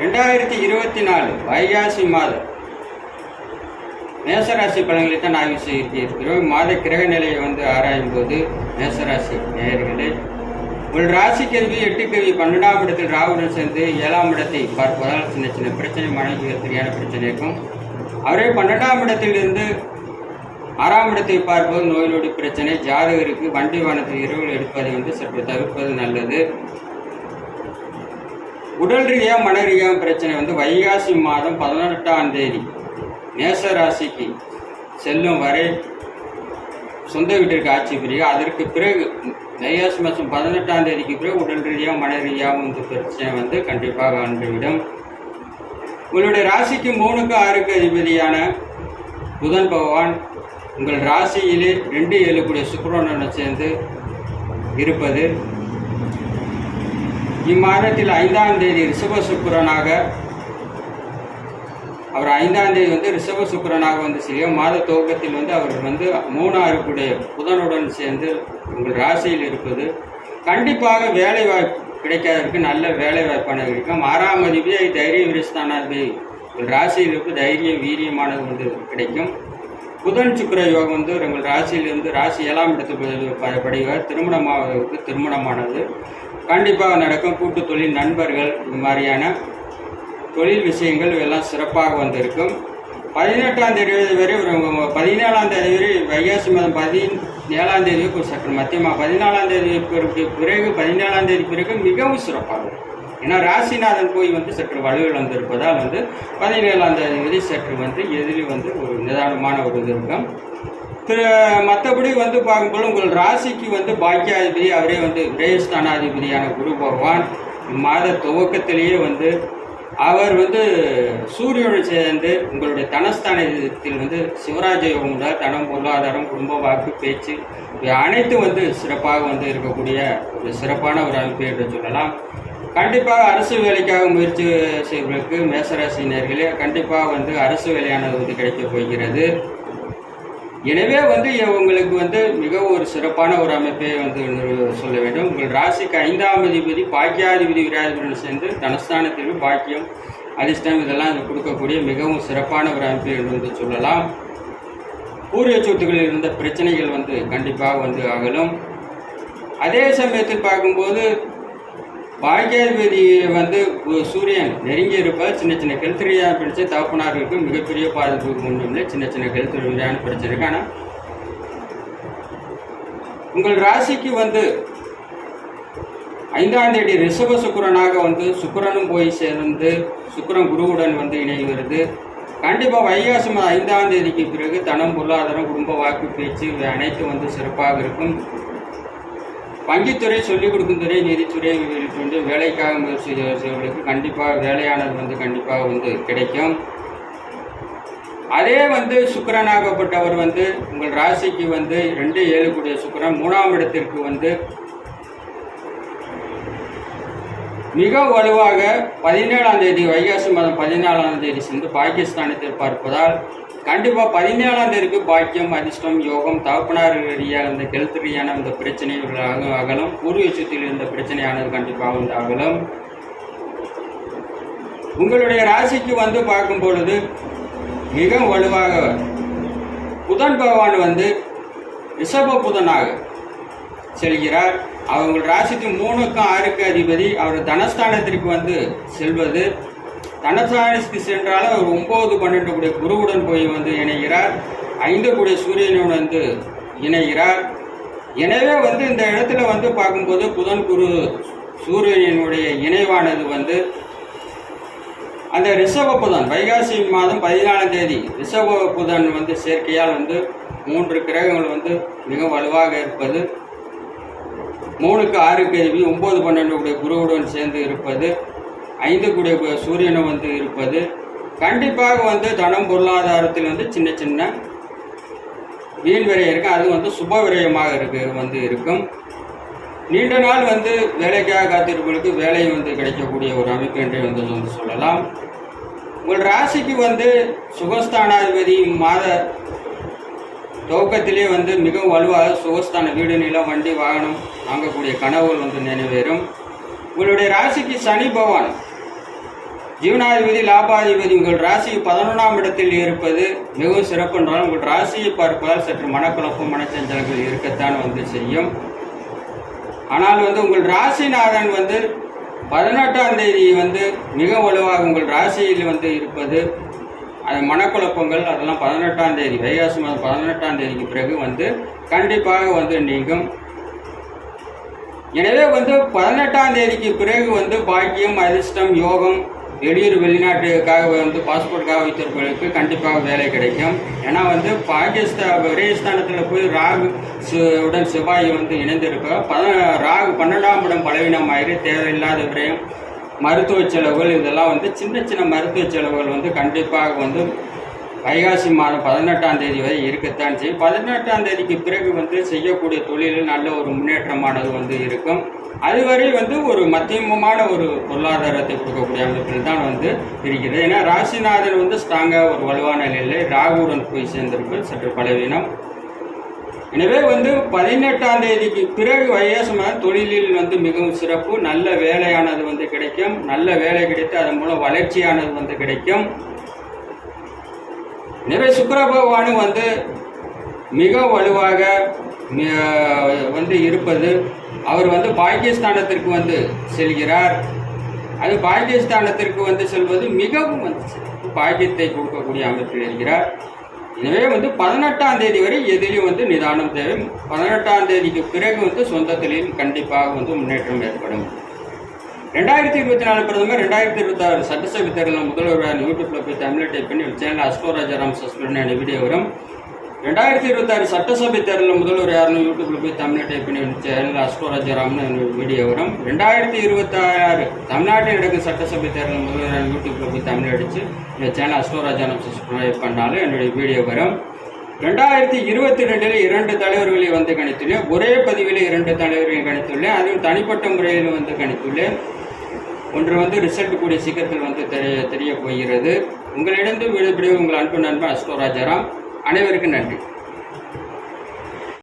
ரெண்டாயிரத்தி இருபத்தி நாலு வைகாசி மாதம் மேசராசி பலன்களை தான் ஆய்வு செய்திருக்கிறோம். மாத கிரக நிலையை வந்து ஆராயும் போது மேசராசி நேயர்களே உங்கள் ராசி கல்வி எட்டு கல்வி பன்னெண்டாம் இடத்தில் ராகுடன் சேர்ந்து ஏழாம் இடத்தை பார்ப்பதால் சின்ன சின்ன பிரச்சனை மனைவி சரியான பிரச்சனை இருக்கும். அவரே பன்னெண்டாம் இடத்திலிருந்து ஆறாம் இடத்தை பார்ப்பது நோய் நொடி பிரச்சனை ஜாதகருக்கு வண்டி வானத்தில் இரவு எடுப்பதை வந்து சற்று தவிர்ப்பது நல்லது. உடல் ரீதியாக மன ரீதியாக பிரச்சனை வந்து வைகாசி மாதம் பதினெட்டாம் தேதி. நேச ராசிக்கு செல்லும் வரை சொந்த வீட்டிற்கு ஆட்சி பிரிவு அதற்கு பிறகு வைகாசி மாதம் பதினெட்டாம் தேதிக்கு பிறகு உடல் ரீதியாக மன ரீதியாக வந்து பிரச்சனை வந்து கண்டிப்பாக வந்துவிடும் உங்களுடைய ராசிக்கு மூணுக்கு ஆறுக்கு அதிபதியான புதன் பகவான் உங்கள் ராசியிலே ரெண்டு ஏழு கூடிய சுக்கரனுடன் சேர்ந்து இருப்பது இம்மாதத்தில் ஐந்தாம் தேதி ரிஷப சுக்கரனாக அவர் ஐந்தாம் தேதி வந்து ரிஷப சுக்கரனாக வந்து செய்யும் மாத துவக்கத்தில் வந்து அவர் வந்து மூணாருக்குடைய புதனுடன் சேர்ந்து உங்கள் ராசியில் இருப்பது. கண்டிப்பாக வேலை வாய்ப்பு கிடைக்காதற்கு நல்ல வேலை வாய்ப்பான கிடைக்கும் ஆறாம் அதிபதி தைரிய விரிஸ்தானாதிபதி உங்கள் ராசியில் இருப்பு தைரியம் வீரியமானது வந்து கிடைக்கும். புதன் சுக்கர யோகம் வந்து உங்கள் ராசியிலிருந்து ராசி ஏழாம் இடத்துக்கு ப- படுகிறார் திருமணமாவதற்கு திருமணமானது. கண்டிப்பாக நடக்கும் கூட்டு தொழில் நண்பர்கள் இது மாதிரியான தொழில் விஷயங்கள் எல்லாம் சிறப்பாக வந்திருக்கும். பதினெட்டாம் தேதி வரை ஒரு பதினேழாம் தேதி வரை வைகாசி மாதம் பதினேழாம் தேதி சற்று மத்தியமாக பதினாலாம் தேதி பிறகு பிறகு பதினேழாம் தேதி பிறகு மிகவும் சிறப்பாக இருக்கும் ஏன்னா ராசிநாதன் போய் வந்து சற்று வலுவில் வந்திருப்பதால் வந்து பதினேழாம் தேதி வரை சற்று வந்து எதிரி வந்து ஒரு நிதானமான ஒரு இது இருக்கும் திரு மற்றபடி வந்து பார்க்கும்போது உங்கள் ராசிக்கு வந்து பாக்கியாதிபதி அவரே வந்து விரயஸ்தானாதிபதியான குரு பகவான். மாத துவக்கத்திலேயே வந்து அவர் வந்து சூரியனுடன் சேர்ந்து உங்களுடைய தனஸ்தானத்தில் வந்து சிவராஜ யோகம் தனம் பொருளாதாரம் குடும்ப வாக்கு பேச்சு இவை அனைத்தும் வந்து சிறப்பாக வந்து இருக்கக்கூடிய ஒரு சிறப்பான ஒரு அமைப்பு என்று சொல்லலாம். கண்டிப்பாக அரசு வேலைக்காக முயற்சி செய்வதற்கு மேசராசினியர்களே கண்டிப்பாக வந்து அரசு வேலையானது வந்து கிடைக்கப் போகிறது. எனவே வந்து உங்களுக்கு வந்து மிக ஒரு சிறப்பான ஒரு அமைப்பை வந்து சொல்ல வேண்டும். உங்கள் ராசிக்கு ஐந்தாம் அதிபதி பாக்கியாதிபதி விராதிபதியுடன் சேர்ந்து தனஸ்தானத்திற்கு பாக்கியம் அதிர்ஷ்டம் இதெல்லாம் கொடுக்கக்கூடிய மிகவும் சிறப்பான ஒரு அமைப்பு என்று வந்து சொல்லலாம். பூர்வ சொத்துக்களில் இருந்த பிரச்சனைகள் வந்து கண்டிப்பாக வந்து அகலும். அதே சமயத்தில் பார்க்கும்போது பாக்கியாதிபதி வந்து சூரியன் நெருங்கி இருப்பார் சின்ன சின்ன கெழுத்துறையாக பிடிச்ச தகப்பனார்களுக்கு மிகப்பெரிய பாதிப்பு ஒன்றும் இல்லை சின்ன சின்ன கெழுத்துறையான பிரச்சனை இருக்கு. ஆனால் உங்கள் ராசிக்கு வந்து ஐந்தாம் தேதி ரிஷப சுக்கரனாக வந்து சுக்கரனும் போய் சேர்ந்து சுக்கரன் குருவுடன் வந்து இணைகிறது கண்டிப்பாக வைகாசி மாதம் ஐந்தாம் தேதிக்கு பிறகு தனம் பொருளாதாரம் குடும்ப வாக்கு பேச்சு இவை அனைத்தும் வந்து சிறப்பாக இருக்கும். வங்கித்துறை சொல்லிக் கொடுக்கும் துறை நிதித்துறை இவர்களுக்கு வந்து வேலைக்காக முயற்சி செய்வர்களுக்கு கண்டிப்பாக வேலையானது வந்து கண்டிப்பாக வந்து கிடைக்கும். அதே வந்து சுக்கரனாகப்பட்டவர் வந்து உங்கள் ராசிக்கு வந்து ரெண்டு ஏழு கூடிய சுக்கிரன் மூணாம் இடத்திற்கு வந்து மிக வலுவாக பதினேழாம் தேதி வைகாசி மாதம் பதினாலாம் தேதி சென்று பாகிஸ்தானத்தில் பார்ப்பதால் கண்டிப்பாக பதினேழாம் தேதிக்கு பாக்கியம் அதிர்ஷ்டம் யோகம் தகப்பனார் ரீதியாக இந்த கெழுத்து ரீதியான இந்த பிரச்சனைகள் அகலும் பூர்வீக இருந்த பிரச்சனையானது கண்டிப்பாக வந்து அகலும். உங்களுடைய ராசிக்கு வந்து பார்க்கும் பொழுது மிக வலுவாக புதன் பகவான் வந்து ரிஷப புதனாக செல்கிறார். அவங்க ராசிக்கு மூணுக்கும் ஆறுக்கு அதிபதி. அவர் தனஸ்தானத்திற்கு வந்து செல்வது. தனஸ்தானத்துக்கு சென்றாலும் அவர் ஒம்பது பன்னெண்டு கூடிய குருவுடன் போய் வந்து இணைகிறார். ஐந்து கூடிய சூரியனுடன் வந்து இணைகிறார். எனவே வந்து இந்த இடத்துல வந்து பார்க்கும்போது புதன் குரு சூரியனுடைய இணைவானது வந்து அந்த ரிஷப புதன் வைகாசி மாதம் பதினாலாம் தேதி ரிஷப புதன் வந்து சேர்க்கையால் வந்து மூன்று கிரகங்கள் வந்து மிக வலுவாக இருப்பது. மூணுக்கு ஆறு கேள்வி ஒம்பது பன்னெண்டு கூடிய குருவுடன் சேர்ந்து இருப்பது ஐந்து கூடிய சூரியனை சூரியனும் வந்து இருப்பது. கண்டிப்பாக வந்து தனம் பொருளாதாரத்தில் வந்து சின்ன சின்ன வீண் விரயம் இருக்கும் அது வந்து சுப விரயமாக இருக்கு வந்து இருக்கும். நீண்ட நாள் வந்து வேலைக்காக காத்திருப்பவர்களுக்கு வேலை வந்து கிடைக்கக்கூடிய ஒரு அமைப்பு என்று வந்து வந்து சொல்லலாம். உங்கள் ராசிக்கு வந்து சுகஸ்தானாதிபதி மாத துவக்கத்திலே வந்து மிகவும் வலுவாக சுகஸ்தான வீடு நிலம் வண்டி வாகனம் வாங்கக்கூடிய கனவுகள் வந்து நினைவேறும் உங்களுடைய ராசிக்கு சனி பகவான். ஜீவனாதிபதி லாபாதிபதி உங்கள் ராசி பதினொன்றாம் இடத்தில் இருப்பது மிகவும் சிறப்பு என்றாலும் உங்கள் ராசியை பார்ப்பதால் சற்று மனக்குழப்பம் மனச்சஞ்சலங்கள் இருக்கத்தான் வந்து செய்யும். ஆனால் வந்து உங்கள் ராசிநாதன் வந்து பதினெட்டாம் தேதி வந்து மிக வலுவாக உங்கள் ராசியில் வந்து இருப்பது அந்த மனக்குழப்பங்கள் அதெல்லாம் பதினெட்டாம் தேதி வைகாசி மாதம் பதினெட்டாம் தேதிக்கு பிறகு வந்து கண்டிப்பாக வந்து நீங்கும். எனவே வந்து பதினெட்டாம் தேதிக்கு பிறகு வந்து பாக்கியம் அதிர்ஷ்டம் யோகம் வெளியூர் வெளிநாட்டுக்காக வந்து பாஸ்போர்ட்டுக்காக வைத்திருப்பவர்களுக்கு கண்டிப்பாக வேலை கிடைக்கும். ஏன்னா வந்து பாகிஸ்தான் விரயஸ்தானத்தில் போய் ராகு உடன் செவ்வாய் வந்து இணைந்திருக்க பத ராகு பன்னெண்டாம் இடம் பலவீனமாயிரு தேவையில்லாத விரயம். மருத்துவ செலவுகள் இதெல்லாம் வந்து சின்ன சின்ன மருத்துவ செலவுகள் வந்து கண்டிப்பாக வந்து வைகாசி மாதம் பதினெட்டாம் தேதி வரை இருக்கத்தான் செய்யும். பதினெட்டாம் தேதிக்கு பிறகு வந்து செய்யக்கூடிய தொழிலில் நல்ல ஒரு முன்னேற்றமானது வந்து இருக்கும். அதுவரை வந்து ஒரு மத்தியமமான ஒரு பொருளாதாரத்தை கொடுக்கக்கூடிய அமைப்பில் தான் வந்து இருக்கிறது. ஏன்னா ராசிநாதன் வந்து ஸ்ட்ராங்காக ஒரு வலுவான நிலையில் ராகுடன் போய் சேர்ந்திருப்பது சற்று பலவீனம். எனவே வந்து பதினெட்டாம் தேதிக்கு பிறகு வைகாசி தொழிலில் வந்து மிகவும் சிறப்பு நல்ல வேலையானது வந்து கிடைக்கும். நல்ல வேலை கிடைத்து அதன் மூலம் வளர்ச்சியானது வந்து கிடைக்கும். எனவே சுக்கர பகவானும் வந்து மிக வலுவாக வந்து இருப்பது. அவர் வந்து பாகிஸ்தானத்திற்கு வந்து செல்கிறார். அது பாகிஸ்தானத்திற்கு வந்து செல்வது மிகவும் வந்து பாக்கியத்தை கொடுக்கக்கூடிய அமைப்பில் இருக்கிறார். எனவே வந்து பதினெட்டாம் தேதி வரை எதிலையும் வந்து நிதானம் தேவை. பதினெட்டாம் தேதிக்கு பிறகு வந்து சொந்த தொழில் கண்டிப்பாக வந்து முன்னேற்றம் ஏற்படும். ரெண்டாயிரத்தி இருபத்தி நாலு பிரதமர் ரெண்டாயிரத்தி இருபத்தி ஆறு சட்டசபை தேர்தலில் முதல்வர் யூடியூப்ல போய் தமிழில் டைப் பண்ணி சேனல் அஸ்கோராஜாராம் சஸ்பெண்ட் வீடியோ வரும். ரெண்டாயிரத்தி இருபத்தி ஆறு சட்டசபை தேர்தலில் முதல்வர் யாருன்னு யூடியூப்ல போய் தமிழை டைப் பண்ணி சேனல் அஸ்கோராஜாராம்னு வீடியோ வரும். ரெண்டாயிரத்தி இருபத்தி ஆறு தமிழ்நாட்டில் நடக்கும் சட்டசபை தேர்தலில் முதல்வர் யூடியூப்ல போய் தமிழ் அடிச்சு இந்த சேனல் அஸ்கோராஜாராம் சப்ஸ்கிரைப் பண்ணாலும் என்னுடைய வீடியோ வரும். ரெண்டாயிரத்தி இருபத்தி ரெண்டில் இரண்டு தலைவர்களை வந்து கணித்துள்ளேன். ஒரே பதிவில் இரண்டு தலைவர்களை கணித்துள்ளேன். அதுவும் தனிப்பட்ட முறையில் வந்து கணித்துள்ளேன். ஒன்று வந்து ரிசல்ட் கூடிய சீக்கிரத்தில் வந்து தெரிய தெரிய போகிறது. உங்களிடம் விடுபடி உங்கள் அன்பு நண்பன் அஸ்கோராஜாராம் அனைவருக்கும் நன்றி.